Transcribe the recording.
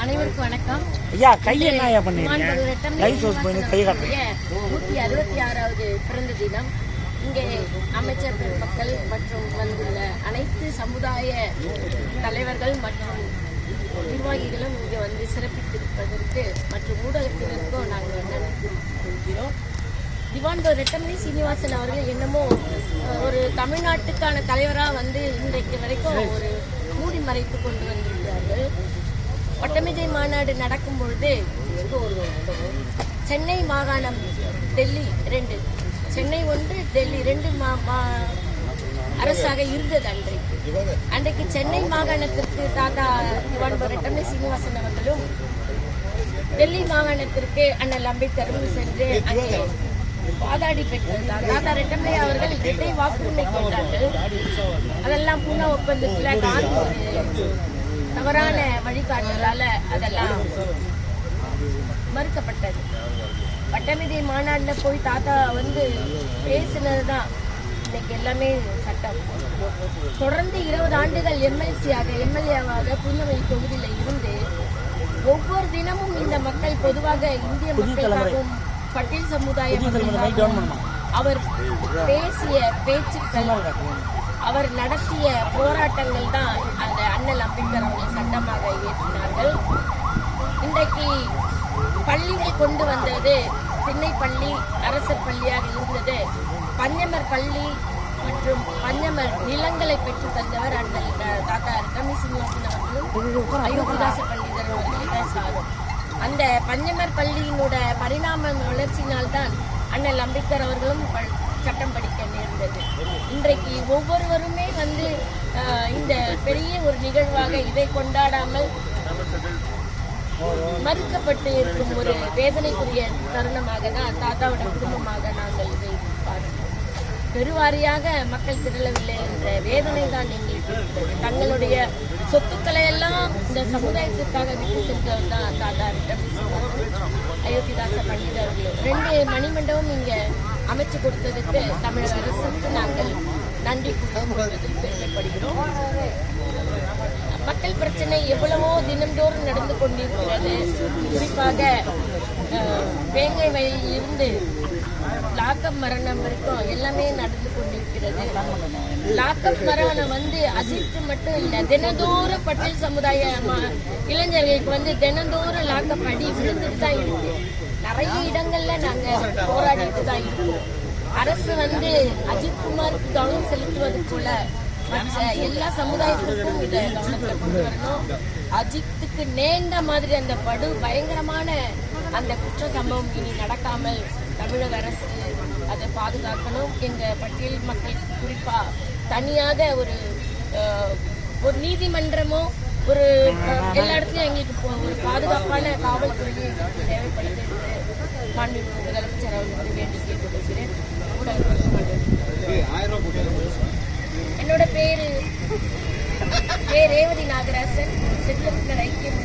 அனைவருக்கும் வணக்கம். ஐயா கையை என்ன ஐயா கை காட்டுறீங்க நூற்றி அறுபத்தி ஆறாவது பிறந்த தினம். இங்கே அமைச்சர் பெருமக்கள் மற்றும் வந்துள்ள அனைத்து சமுதாய தலைவர்கள் மற்றும் நிர்வாகிகளும் இங்கே வந்து சிறப்பித்திருப்பதற்கு மற்றும் ஊடகத்தினருக்கும் நாங்கள் நன்றி தெரிவிக்கிறோம் திவான் ரெட்டமணி சீனிவாசன் அவர்கள் என்னமோ ஒரு தமிழ்நாட்டுக்கான தலைவராக வந்து இன்றைக்கு வரைக்கும் ஒரு மறைத்து கொண்டு வந்திருக்கிறார்கள். ஒட்டமிதை மாநாடு நடக்கும் பொழுது சென்னை மாகாணம் டெல்லி ரெண்டு சென்னை ஒன்று டெல்லி ரெண்டு மா மா- அரசாக இருந்தது அன்றைக்கு அன்றைக்கு சென்னை மாகாணத்திற்கு தாத்தா திவான் ரெட்டமணி சீனிவாசன் அவர்களும் டெல்லி மாகாணத்திற்கு அண்ணல் அம்பேத்கரும் சென்று அங்கே வாதாடி பெற்றிருந்தார் தாத்தா ரெட்டமலை அவர்கள் இரட்டை வாக்குரிமை கேட்டார்கள் அதெல்லாம் பூனா ஒப்பந்தத்துல ஒரு தவறான வழிகாட்டுதலால அதெல்லாம் மறுக்கப்பட்டது. வட்டமிதி மாநாடுல போய் தாத்தா வந்து பேசினதுதான் இன்னைக்கு எல்லாமே சட்டம். தொடர்ந்து இருபது ஆண்டுகள் எம்எல்சியாக எம்எல்ஏவாக புதுவை தொகுதியில இருந்து ஒவ்வொரு தினமும் இந்த மக்கள் பொதுவாக இந்திய மக்களுக்காகவும் பட்டியல் சமுதாயம் அவர் பேசிய பேச்சுக்கள் அவர் நடத்திய போராட்டங்கள் தான் அந்த அண்ணல் அம்பேத்கர் அவர்கள் சட்டமாக இயற்றினார்கள். இன்றைக்கு பள்ளிகள் கொண்டு வந்தது திண்ணை பள்ளி அரசு பள்ளியாக இருந்தது. பஞ்சமர் பள்ளி மற்றும் பஞ்சமர் நிலங்களை பெற்று தந்தவர் அண்ணல் தாத்தா ரமி சீனிவாசன் அவர்களும் அயோத்திதாச பண்டிதர் அவர்கள் சாரும் அந்த பஞ்சமர் பள்ளியினோட பரிணாம வளர்ச்சியினால்தான் அண்ணன் அம்பேத்கர் அவர்களும் சட்டம் படிக்க நேர்ந்தது இன்றைக்கு ஒவ்வொருவருமே வந்து இந்த பெரிய ஒரு நிகழ்வாக இதை கொண்டாடாமல் மறுக்கப்பட்டு இருக்கும் ஒரு வேதனைக்குரிய தருணமாக தான் தாத்தாவோட குடும்பமாக நாங்கள் இதை பார்க்கிறோம் பெருவாரியாக மக்கள் திரளவில்லை என்ற வேதனை தான் எங்களுக்கு இருக்கிறது. தங்களுடைய சொத்துக்களை எல்லாம் இந்த சமுதாயத்திற்காக விட்டு சென்றவர் தான் தாத்தா ரவி சீனிவாசன், அயோத்திதாச பண்டிதர் ரெண்டு மணிமண்டபம் இங்க அமைச்சு கொடுத்ததுக்கு தமிழக அரசுக்கு நாங்கள் நன்றி கூறுவதில் பெருமைப்படுகிறோம் மக்கள் பிரச்சனை எவ்வளவோ தினந்தோறும் நடந்து கொண்டிருக்கிறது. குறிப்பாக வேங்கை வயலில் இருந்து லாக்கப் மரணம் வரைக்கும் எல்லாமே நடந்து கொண்டிருக்கிறது. லாக்கப் மரணம் வந்து அஜித் மட்டும் இல்லை தினந்தோறும் பட்டியல் சமுதாய இளைஞர்களுக்கு வந்து தினந்தோறும் லாக்கப் அடி விழுந்துட்டு தான் இருக்கு. நிறைய இடங்கள்ல நாங்க போராடிட்டு தான் இருக்கோம். அரசு வந்து அஜித் குமாருக்கு கவனம் செலுத்துவது போல மற்ற எல்லா சமுதாயத்துக்கும் இதை கவனத்தை கொண்டு வரணும். அஜித்துக்கு நேர்ந்த மாதிரி அந்த படு பயங்கரமான அந்த குற்ற சம்பவம் இனி நடக்காமல் தமிழக அரசு அதை பாதுகாக்கணும் எங்கள் பட்டியல் மக்கள் குறிப்பாக தனியாக ஒரு ஒரு நீதிமன்றமோ ஒரு எல்லா இடத்துலையும் எங்களுக்கு ஒரு பாதுகாப்பான காவல்துறை எங்களுக்கு தேவைப்படுது என்று மாண்புமிகு முதலமைச்சர் அவர்களுக்கு வேண்டி கேட்டுக்கொள்கிறேன் என்னோட பேரு பேர் ரேவதி நாகராசன். செட்டில் ஐக்கியம்